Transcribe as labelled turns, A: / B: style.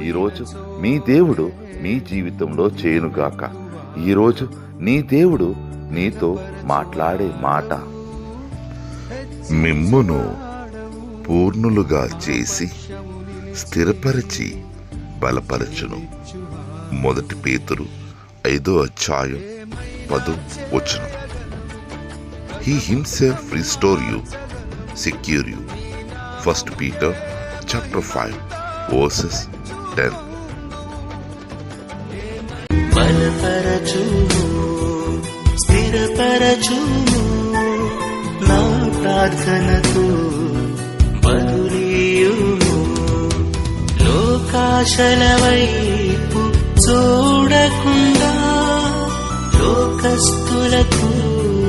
A: ఈరోజు మీ దేవుడు మీ జీవితంలో చేయనుగాక. ఈరోజు నీ దేవుడు నీతో మాట్లాడే మాట
B: మిమ్మును పూర్ణులుగా చేసి స్థిరపరిచి బలపరచును. మొదటి పేతురు ఐదో అధ్యాయం పదు వచ్చును he himself restore you secure you first Peter chapter five verses
C: పెట్టారు స్థిరపరచును నా ప్రార్థనతో బదులీయుము. లోకాశల వైపు చూడకుండా లోకస్త